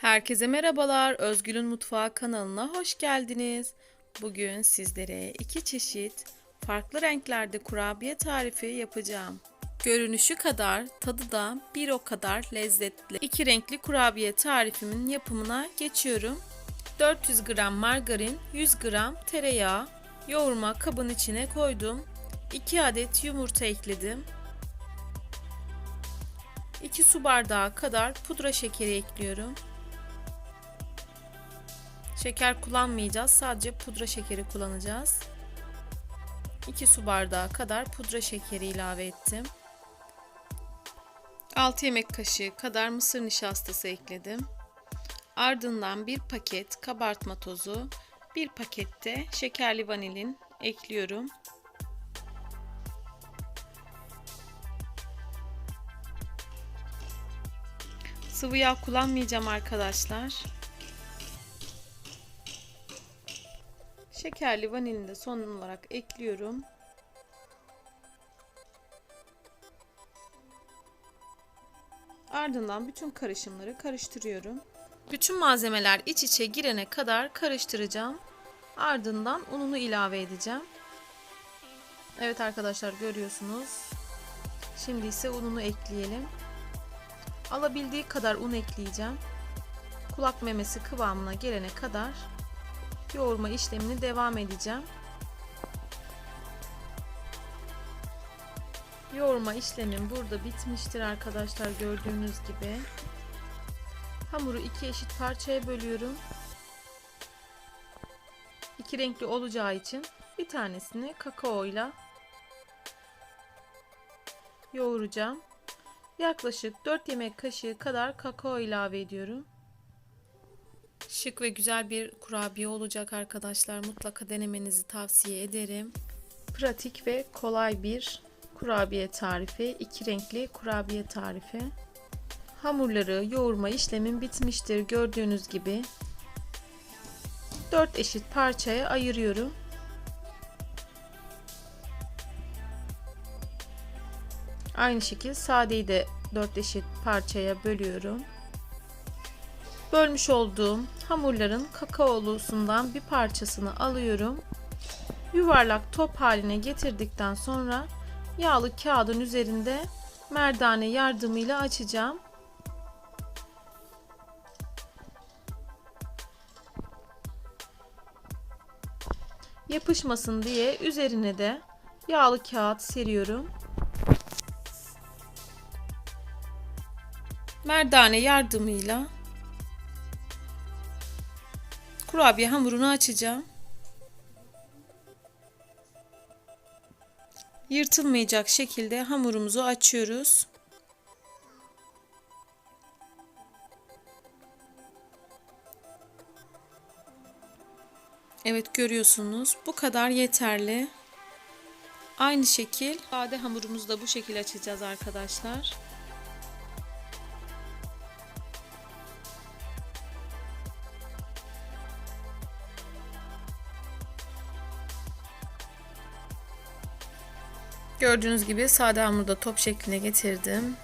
Herkese merhabalar. Özgül'ün Mutfağı kanalına hoş geldiniz. Bugün sizlere iki çeşit farklı renklerde kurabiye tarifi yapacağım. Görünüşü kadar, tadı da bir o kadar lezzetli. İki renkli kurabiye tarifimin yapımına geçiyorum. 400 gram margarin, 100 gram tereyağı, yoğurma kabın içine koydum. 2 adet yumurta ekledim. 2 su bardağı kadar pudra şekeri ekliyorum. Şeker kullanmayacağız. Sadece pudra şekeri kullanacağız. 2 su bardağı kadar pudra şekeri ilave ettim. 6 yemek kaşığı kadar mısır nişastası ekledim. Ardından bir paket kabartma tozu, bir pakette şekerli vanilin ekliyorum. Sıvı yağ kullanmayacağım arkadaşlar. Şekerli vanilini de son olarak ekliyorum. Ardından bütün karışımları karıştırıyorum. Bütün malzemeler iç içe girene kadar karıştıracağım. Ardından ununu ilave edeceğim. Evet arkadaşlar görüyorsunuz. Şimdi ise ununu ekleyelim. Alabildiği kadar un ekleyeceğim. Kulak memesi kıvamına gelene kadar yoğurma işlemini devam edeceğim. Yoğurma işlemim burada bitmiştir arkadaşlar gördüğünüz gibi. Hamuru iki eşit parçaya bölüyorum. İki renkli olacağı için bir tanesini kakao ile yoğuracağım. Yaklaşık 4 yemek kaşığı kadar kakao ilave ediyorum. Şık ve güzel bir kurabiye olacak arkadaşlar. Mutlaka denemenizi tavsiye ederim. Pratik ve kolay bir kurabiye tarifi. iki renkli kurabiye tarifi. Hamurları yoğurma işlemim bitmiştir. Gördüğünüz gibi 4 eşit parçaya ayırıyorum. Aynı şekilde sadeyi de 4 eşit parçaya bölüyorum. Bölmüş olduğum hamurların kakaolusundan bir parçasını alıyorum. Yuvarlak top haline getirdikten sonra yağlı kağıdın üzerinde merdane yardımıyla açacağım. Yapışmasın diye üzerine de yağlı kağıt seriyorum. Merdane yardımıyla kurabiye hamurunu açacağım. Yırtılmayacak şekilde hamurumuzu açıyoruz. Evet görüyorsunuz. Bu kadar yeterli. Aynı şekil sade hamurumuzu da bu şekilde açacağız arkadaşlar. Gördüğünüz gibi sade hamurda top şekline getirdim.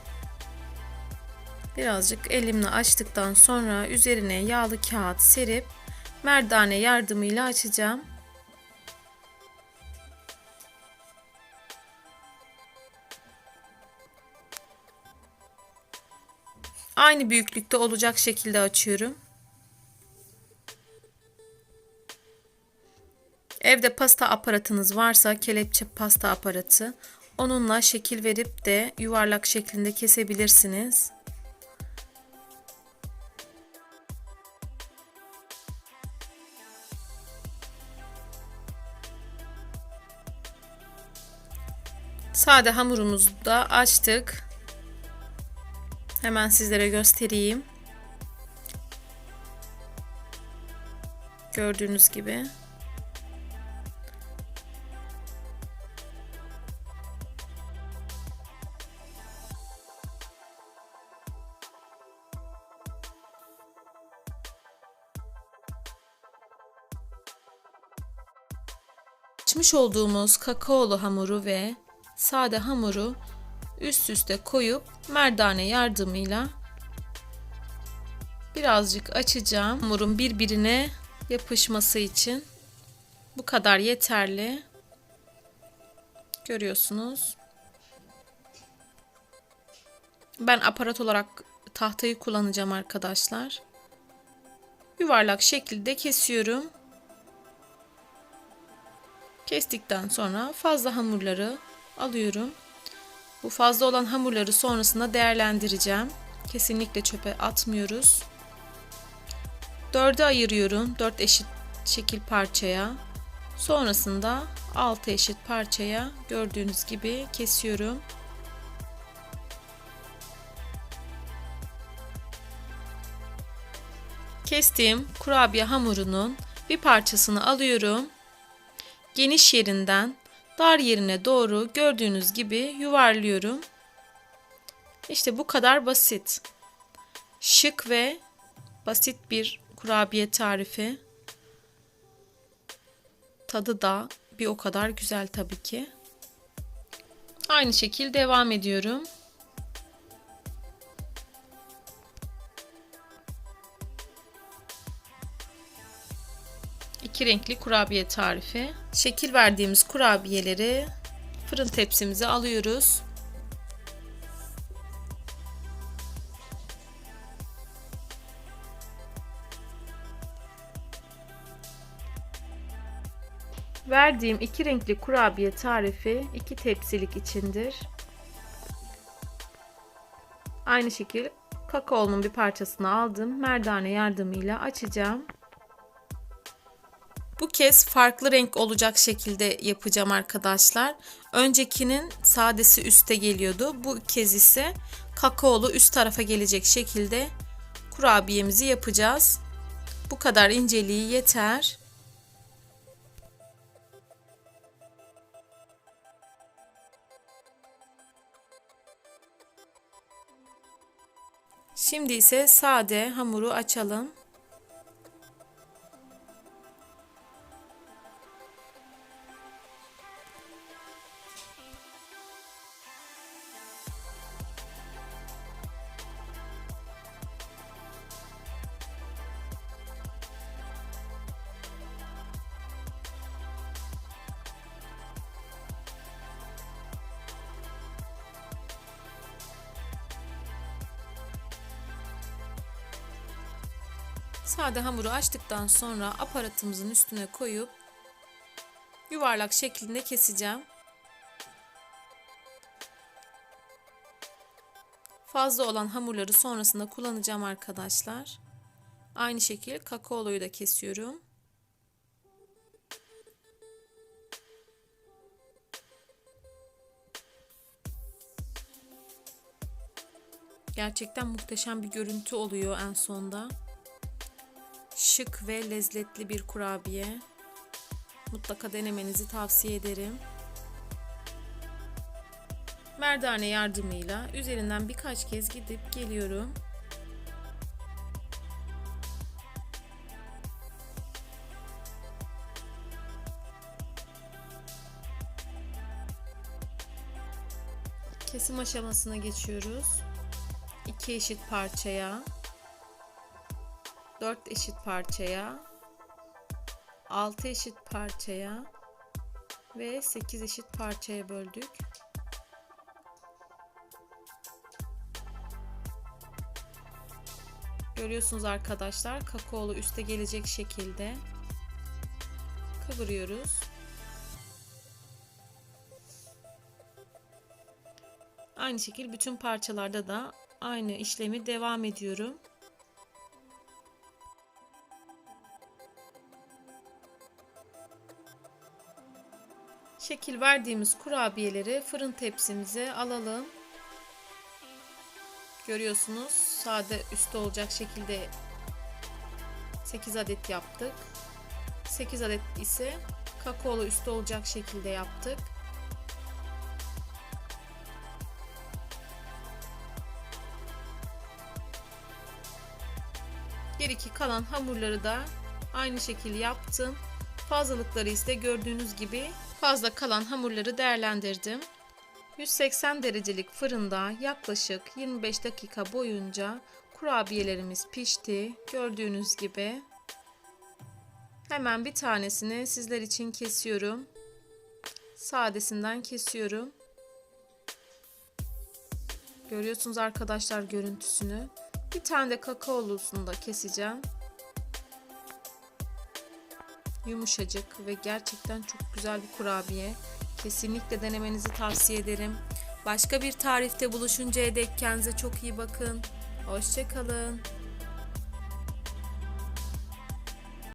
Birazcık elimle açtıktan sonra üzerine yağlı kağıt serip merdane yardımıyla açacağım. Aynı büyüklükte olacak şekilde açıyorum. Evde pasta aparatınız varsa kelepçe pasta aparatı onunla şekil verip de yuvarlak şeklinde kesebilirsiniz. Sade hamurumuzu da açtık. Hemen sizlere göstereyim. Gördüğünüz gibi. Açmış olduğumuz kakaolu hamuru ve sade hamuru üst üste koyup merdane yardımıyla Birazcık açacağım. Hamurun birbirine yapışması için. Bu kadar yeterli. Görüyorsunuz. Ben aparat olarak tahtayı kullanacağım arkadaşlar. Yuvarlak şekilde kesiyorum. Kestikten sonra fazla hamurları alıyorum. Bu fazla olan hamurları sonrasında değerlendireceğim. Kesinlikle çöpe atmıyoruz. Dörde ayırıyorum. Dört eşit şekil parçaya. Sonrasında altı eşit parçaya gördüğünüz gibi kesiyorum. Kestiğim kurabiye hamurunun bir parçasını alıyorum. Geniş yerinden dar yerine doğru gördüğünüz gibi yuvarlıyorum. İşte bu kadar basit. Şık ve basit bir kurabiye tarifi. Tadı da bir o kadar güzel tabii ki. Aynı şekil devam ediyorum. İki renkli kurabiye tarifi. Şekil verdiğimiz kurabiyeleri fırın tepsimize alıyoruz. Verdiğim iki renkli kurabiye tarifi iki tepsilik içindir. Aynı şekil kakaolunun bir parçasını aldım. Merdane yardımıyla açacağım. Bu kez farklı renk olacak şekilde yapacağım arkadaşlar. Öncekinin sadesi üste geliyordu. Bu kez ise kakaolu üst tarafa gelecek şekilde kurabiyemizi yapacağız. Bu kadar inceliği yeter. Şimdi ise sade hamuru açalım. Sade hamuru açtıktan sonra aparatımızın üstüne koyup yuvarlak şeklinde keseceğim. Fazla olan hamurları sonrasında kullanacağım arkadaşlar. Aynı şekilde kakaoluyu da kesiyorum. Gerçekten muhteşem bir görüntü oluyor en sonda şık ve lezzetli bir kurabiye. Mutlaka denemenizi tavsiye ederim. Merdane yardımıyla üzerinden birkaç kez gidip geliyorum. Kesim aşamasına geçiyoruz. İki eşit parçaya 4 eşit parçaya 6 eşit parçaya ve 8 eşit parçaya böldük. Görüyorsunuz arkadaşlar kakaolu üste gelecek şekilde kıvırıyoruz. Aynı şekilde bütün parçalarda da aynı işlemi devam ediyorum. Şekil verdiğimiz kurabiyeleri fırın tepsimize alalım. Görüyorsunuz sade üstte olacak şekilde 8 adet yaptık. 8 adet ise kakaolu üstte olacak şekilde yaptık. Geriki kalan hamurları da aynı şekilde yaptım. Fazlalıkları ise gördüğünüz gibi fazla kalan hamurları değerlendirdim. 180 derecelik fırında yaklaşık 25 dakika boyunca Kurabiyelerimiz pişti. Gördüğünüz gibi. Hemen bir tanesini sizler için kesiyorum. Sadesinden kesiyorum. Görüyorsunuz arkadaşlar görüntüsünü. Bir tane de kakaolusunu da keseceğim. Yumuşacık ve gerçekten çok güzel bir kurabiye. Kesinlikle denemenizi tavsiye ederim. Başka bir tarifte buluşuncaya dek kendinize çok iyi bakın. Hoşçakalın.